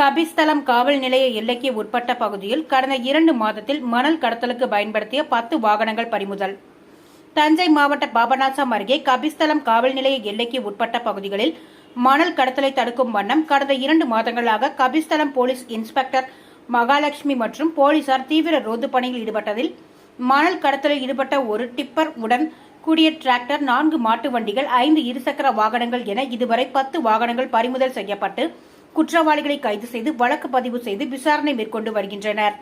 கபிஸ்தலம் காவல் நிலைய எல்லைக்கு உட்பட்ட பகுதியில் கடந்த இரண்டு மாதத்தில் மணல் கடத்தலுக்கு பயன்படுத்திய பத்து வாகனங்கள் பறிமுதல். தஞ்சை மாவட்ட பாபநாசம் அருகே கபிஸ்தலம் காவல் நிலைய எல்லைக்கு உட்பட்ட பகுதிகளில் மணல் கடத்தலை தடுக்கும் வண்ணம் கடந்த இரண்டு மாதங்களாக கபிஸ்தலம் போலீஸ் இன்ஸ்பெக்டர் மகாலட்சுமி மற்றும் போலீசார் தீவிர ரோந்து பணியில் ஈடுபட்டதில் மணல் கடத்தலில் ஈடுபட்ட ஒரு டிப்பர் உடன் கூடிய டிராக்டர் நான்கு மாட்டு வண்டிகள் ஐந்து இருசக்கர வாகனங்கள் என இதுவரை பத்து வாகனங்கள் பறிமுதல் செய்யப்பட்டு குற்றவாளிகளை கைது செய்து வழக்கு பதிவு செய்து விசாரணை மேற்கொண்டு வருகின்றனர்.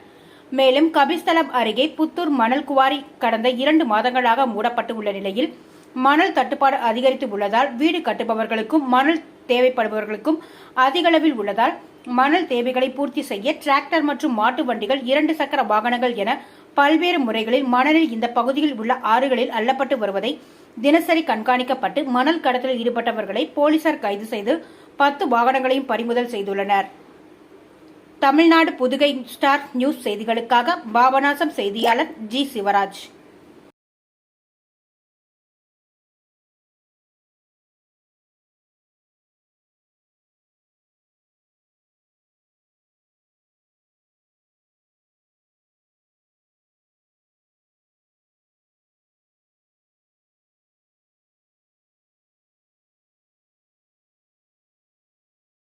மேலும் கபிஸ்தலம் அருகே புத்தூர் மணல் குவாரி கடந்த இரண்டு மாதங்களாக மூடப்பட்டு உள்ள நிலையில் மணல் தட்டுப்பாடு அதிகரித்து உள்ளதால் வீடு கட்டுபவர்களுக்கும் மணல் தேவைப்படுபவர்களுக்கும் அதிகளவில் உள்ளதால் மணல் தேவைகளை பூர்த்தி செய்ய டிராக்டர் மற்றும் மாட்டு வண்டிகள் இரண்டு சக்கர வாகனங்கள் என பல்வேறு முறைகளில் மணலில் இந்த பகுதியில் உள்ள ஆறுகளில் அள்ளப்பட்டு வருவதை தினசரி கண்காணிக்கப்பட்டு மணல் கடத்தலில் ஈடுபட்டவர்களை போலீசார் கைது செய்து பத்து வாகனங்களையும் பறிமுதல் செய்துள்ளனர். தமிழ்நாடு புதுகை ஸ்டார் நியூஸ் செய்திகளுக்காக பாபநாசம் செய்தியாளர் ஜி சிவராஜ்.